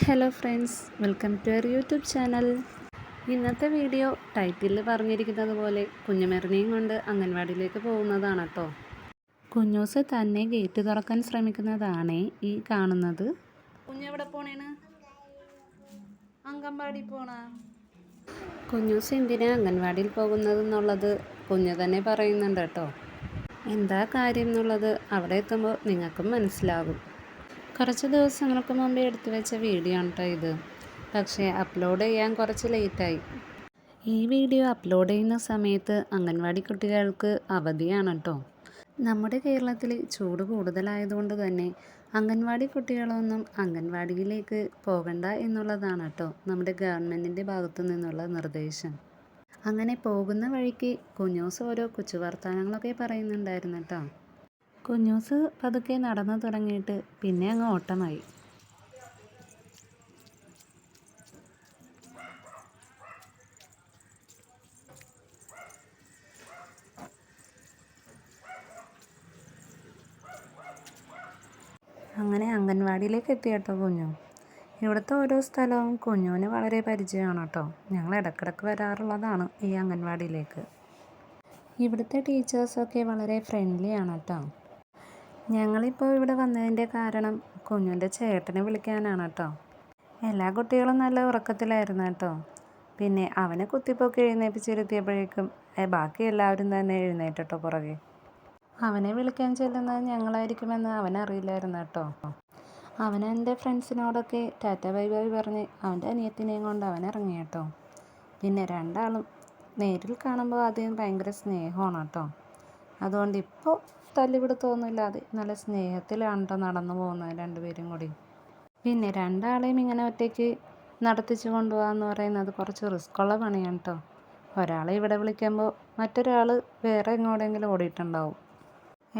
Hello friends welcome to our YouTube channel ഇന്നത്തെ video title പറഞ്ഞിരിക്കുന്നത് പോലെ കുഞ്ഞുമെറിനെയും കൊണ്ട് അംഗൻവാടിയിലേക്ക് പോകുന്നതാണ് കേട്ടോ കുഞ്ഞൂസ് തന്നെ ഗേറ്റ് തുറക്കാൻ ശ്രമിക്കുന്നതാണ് ഈ കാണുന്നത്. കുഞ്ഞെവിടെ പോണേണ്? അംഗൻവാടി പോണ? കുഞ്ഞൂസ് എന്തിനാ അംഗൻവാടിയിൽ പോകുന്നത് എന്നുള്ളത് കുഞ്ഞു തന്നെ പറയുന്നുണ്ട് കേട്ടോ എന്താ കാര്യം എന്നുള്ളത് അവിടെ എത്തുമ്പോൾ നിങ്ങൾക്കും മനസ്സിലാകും. കുറച്ച് ദിവസങ്ങൾക്ക് മുമ്പ് എടുത്തു വെച്ച വീഡിയോ ആണ് കേട്ടോ ഇത്. പക്ഷേ അപ്ലോഡ് ചെയ്യാൻ കുറച്ച് ലേറ്റായി. ഈ വീഡിയോ അപ്ലോഡ് ചെയ്യുന്ന സമയത്ത് അംഗൻവാടി കുട്ടികൾക്ക് അവധിയാണ് കേട്ടോ നമ്മുടെ കേരളത്തിൽ ചൂട് കൂടുതലായതുകൊണ്ട് തന്നെ അംഗൻവാടി കുട്ടികളൊന്നും അംഗൻവാടിയിലേക്ക് പോകണ്ട എന്നുള്ളതാണ് കേട്ടോ നമ്മുടെ ഗവൺമെന്റിന്റെ ഭാഗത്തു നിന്നുള്ള നിർദ്ദേശം. അങ്ങനെ പോകുന്ന വഴിക്ക് കുഞ്ഞൂസ് ഓരോ കൊച്ചു വർത്തമാനങ്ങളൊക്കെ പറയുന്നുണ്ടായിരുന്നു കേട്ടോ കുഞ്ഞൂസ് പതുക്കെ നടന്നു തുടങ്ങിയിട്ട് പിന്നെ അങ്ങ് ഓട്ടമായി. അങ്ങനെ അംഗൻവാടിയിലേക്ക് എത്തി കേട്ടോ കുഞ്ഞു. ഇവിടുത്തെ ഓരോ സ്ഥലവും കുഞ്ഞുവിന് വളരെ പരിചയമാണ് കേട്ടോ. ഞങ്ങൾ ഇടക്കിടക്ക് വരാറുള്ളതാണ് ഈ അംഗൻവാടിയിലേക്ക്. ഇവിടുത്തെ ടീച്ചേഴ്സൊക്കെ വളരെ ഫ്രണ്ട്ലി ആണ് കേട്ടോ. ഞങ്ങളിപ്പോൾ ഇവിടെ വന്നതിന്റെ കാരണം കുഞ്ഞുന്റെ ചേട്ടനെ വിളിക്കാനാണ് കേട്ടോ. എല്ലാ കുട്ടികളും നല്ല ഉറക്കത്തിലായിരുന്നു കേട്ടോ. പിന്നെ അവനെ കുത്തിപ്പൊക്കി എഴുന്നേപ്പിച്ചിരുത്തിയപ്പോഴേക്കും ബാക്കി എല്ലാവരും തന്നെ എഴുന്നേറ്റോ പുറകെ. അവനെ വിളിക്കാൻ ചെല്ലുന്നത് ഞങ്ങളായിരിക്കുമെന്ന് അവനറിയില്ലായിരുന്നു കേട്ടോ. അവൻ എന്റെ ഫ്രണ്ട്സിനോടൊക്കെ ടാറ്റ ബൈ ബൈ പറഞ്ഞ് അവന്റെ അനിയത്തിനെയും കൊണ്ട് അവൻ ഇറങ്ങി കേട്ടോ. പിന്നെ രണ്ടാളും നേരിൽ കാണുമ്പോൾ ആദ്യം ഭയങ്കര സ്നേഹമാണ് കേട്ടോ. അതുകൊണ്ട് ഇപ്പോൾ തല്ലിപിടുത്തമൊന്നുമില്ലാതെ നല്ല സ്നേഹത്തിലാണ് കേട്ടോ നടന്നു പോകുന്നത് രണ്ടുപേരും കൂടി. പിന്നെ രണ്ടാളെയും ഇങ്ങനെ ഒറ്റയ്ക്ക് നടത്തിച്ചു കൊണ്ടുപോകാമെന്ന് പറയുന്നത് കുറച്ച് റിസ്ക്കുള്ള പണിയാണ് കേട്ടോ ഒരാളെ ഇവിടെ വിളിക്കുമ്പോൾ മറ്റൊരാൾ വേറെ എങ്ങോടെങ്കിലും ഓടിയിട്ടുണ്ടാവും.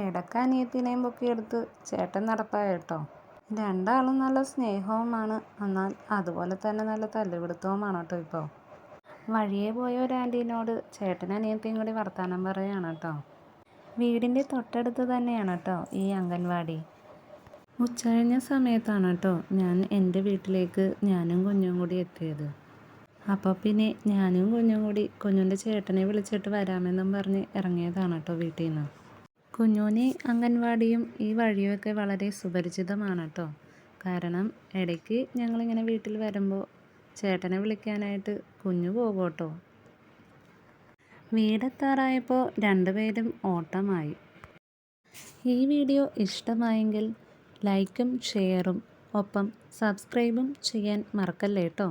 ഇടയ്ക്ക് അനിയത്തിനെയും പൊക്കിയെടുത്ത് ചേട്ടൻ നടപ്പായ കേട്ടോ രണ്ടാളും നല്ല സ്നേഹവുമാണ്. എന്നാൽ അതുപോലെ തന്നെ നല്ല തല്ലുപിടുത്തവുമാണ് കേട്ടോ ഇപ്പോൾ വഴിയെ പോയ ഒരു ആന്റീനോട് ചേട്ടൻ അനിയത്തിയും കൂടി വർത്തമാനം പറയുകയാണ് കേട്ടോ. വീടിന്റെ തൊട്ടടുത്ത് തന്നെയാണ് കേട്ടോ ഈ അംഗൻവാടി. ഉച്ചകഴിഞ്ഞ സമയത്താണ് കേട്ടോ ഞാൻ എന്റെ വീട്ടിലേക്ക് ഞാനും കുഞ്ഞും കൂടി എത്തിയത്. അപ്പോൾ പിന്നെ ഞാനും കുഞ്ഞും കൂടി കുഞ്ഞുന്റെ ചേട്ടനെ വിളിച്ചിട്ട് വരാമെന്നും പറഞ്ഞ് ഇറങ്ങിയതാണ് കേട്ടോ വീട്ടിൽ നിന്ന്. കുഞ്ഞുവിന് അംഗൻവാടിയും ഈ വഴിയൊക്കെ വളരെ സുപരിചിതമാണ് കേട്ടോ. കാരണം ഇടയ്ക്ക് ഞങ്ങളിങ്ങനെ വീട്ടിൽ വരുമ്പോൾ ചേട്ടനെ വിളിക്കാനായിട്ട് കുഞ്ഞു പോകും വീടെത്താറായപ്പോൾ രണ്ടുപേരും ഓട്ടമായി. ഈ വീഡിയോ ഇഷ്ടമായെങ്കിൽ ലൈക്കും ഷെയറും ഒപ്പം സബ്സ്ക്രൈബും ചെയ്യാൻ മറക്കല്ലേ കേട്ടോ